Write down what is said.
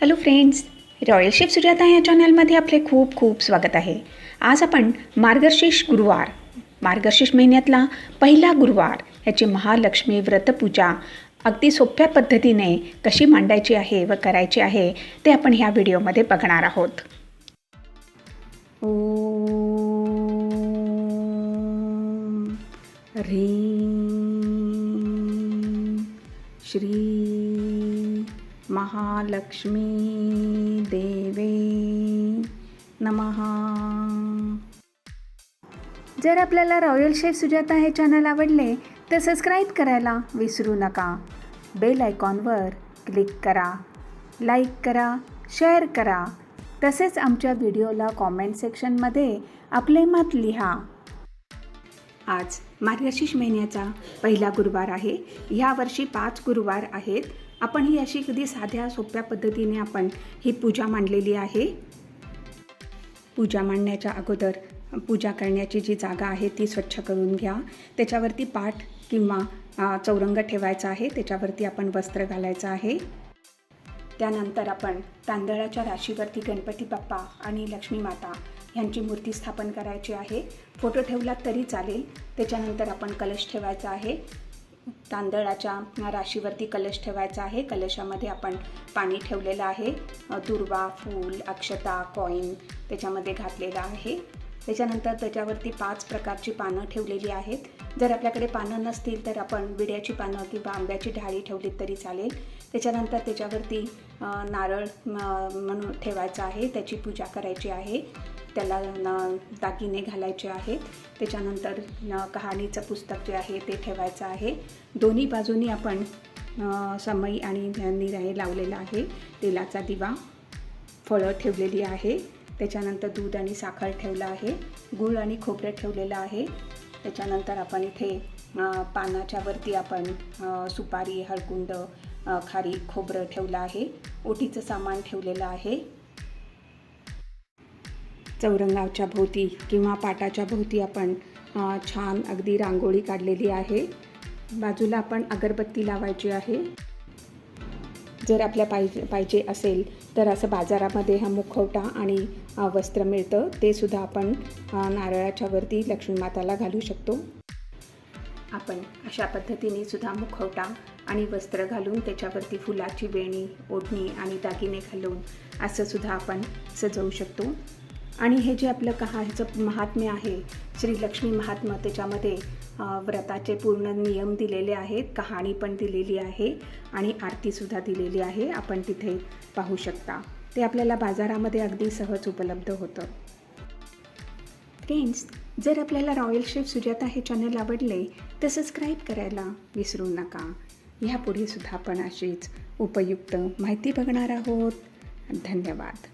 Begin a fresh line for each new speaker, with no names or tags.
Hello friends royal ship Sujata या चॅनलमध्ये आपले खूप खूप स्वागत आहे. आज आपण मार्गशीर्ष गुरुवार मार्गशीर्ष महिन्यातला पहिला गुरुवार याची महालक्ष्मी व्रतपूजा अगदी सोप्या पद्धतीने कशी मांडायची आहे व करायची आहे ते आपण ह्या व्हिडिओमध्ये बघणार आहोत. ओ ह्रीं श्री महालक्ष्मी देवे नमः. जर आपल्याला रॉयल शेफ सुजाता हे चॅनल आवडले तर सबस्क्राईब करायला विसरू नका. बेल आयकॉनवर क्लिक करा लाईक करा शेअर करा. तसेच आमच्या व्हिडिओला कॉमेंट सेक्शनमध्ये आपले मत लिहा. आज मार्गशीर्ष महिन्याचा पहिला गुरुवार आहे. ह्या वर्षी पाच गुरुवार आहेत. आपण ही अशी कधी साध्या सोप्या पद्धतीने आपण ही पूजा मांडलेली आहे. पूजा मांडण्याच्या अगोदर पूजा करण्याची जी जागा आहे ती स्वच्छ करून घ्या. त्याच्यावरती पाठ किंवा चौरंग ठेवायचा आहे. त्याच्यावरती आपण वस्त्र घालायचं आहे. त्यानंतर आपण तांदळाच्या राशीवरती गणपती बाप्पा आणि लक्ष्मी माता यांची मूर्ती स्थापन करायची आहे. फोटो ठेवलात तरी चालेल. त्याच्यानंतर आपण कलश ठेवायचा आहे. तांदळाच्या राशीवरती कलश ठेवायचा आहे. कलशामध्ये आपण पाणी ठेवलेलं आहे. दुर्वा फूल अक्षता कॉईन त्याच्यामध्ये घातलेलं आहे. त्याच्यानंतर त्याच्यावरती पाच प्रकारची पानं ठेवलेली आहेत. जर आपल्याकडे पानं नसतील तर आपण विड्याची पानं किंवा आंब्याची ढाळी ठेवलीत तरी चालेल. त्याच्यानंतर त्याच्यावरती नारळ म, म्हणून ठेवायचा आहे. त्याची पूजा करायची आहे. त्याला न दागिने घालायचे आहेत. त्याच्यानंतर न कहाणीचं पुस्तक जे आहे ते ठेवायचं आहे. दोन्ही बाजूनी आपण समई आणि निराळे लावलेला आहे. तेलाचा दिवा फळं ठेवलेली आहे. त्याच्यानंतर दूध आणि साखर ठेवलं आहे. गूळ आणि खोबरं ठेवलेलं आहे. त्याच्यानंतर आपण इथे पानाच्यावरती पानाच्या वरती आपण सुपारी हळकुंड खारी खोबरं ठेवलं आहे. ओटीचं सामान ठेवलेलं आहे. चौरंगाच्या भोवती किंवा पाटाच्या भोवती आपण छान अगदी रांगोळी काढलेली आहे. बाजूला आपण अगरबत्ती लावायची आहे. जर आपल्या पाहिजे पाहिजे असेल तर असं बाजारामध्ये हा मुखवटा आणि वस्त्र मिळतं. ते सुद्धा आपण नारळाच्या वरती लक्ष्मी माताला घालू शकतो. आपण अशा पद्धतीने सुद्धा मुखवटा आणि वस्त्र घालून त्याच्यावरती फुलाची वेणी ओढणी आणि दागिने घालून असं सुद्धा आपण सजवू शकतो. आणि हे जे आपलं कहा ह्याचं महात्म्य आहे श्री लक्ष्मी महात्म्य त्याच्यामध्ये व्रताचे पूर्ण नियम दिलेले आहेत कहाणी पण दिलेली आहे आणि आरतीसुद्धा दिलेली आहे आपण तिथे पाहू शकता. ते आपल्याला बाजारामध्ये अगदी सहज उपलब्ध होतं. फ्रेंड्स जर आपल्याला रॉयल शेफ सुजाता हे चॅनल आवडले तर सबस्क्राईब करायला विसरू नका. ह्यापुढे सुद्धा आपण अशीच उपयुक्त माहिती बघणार आहोत. धन्यवाद.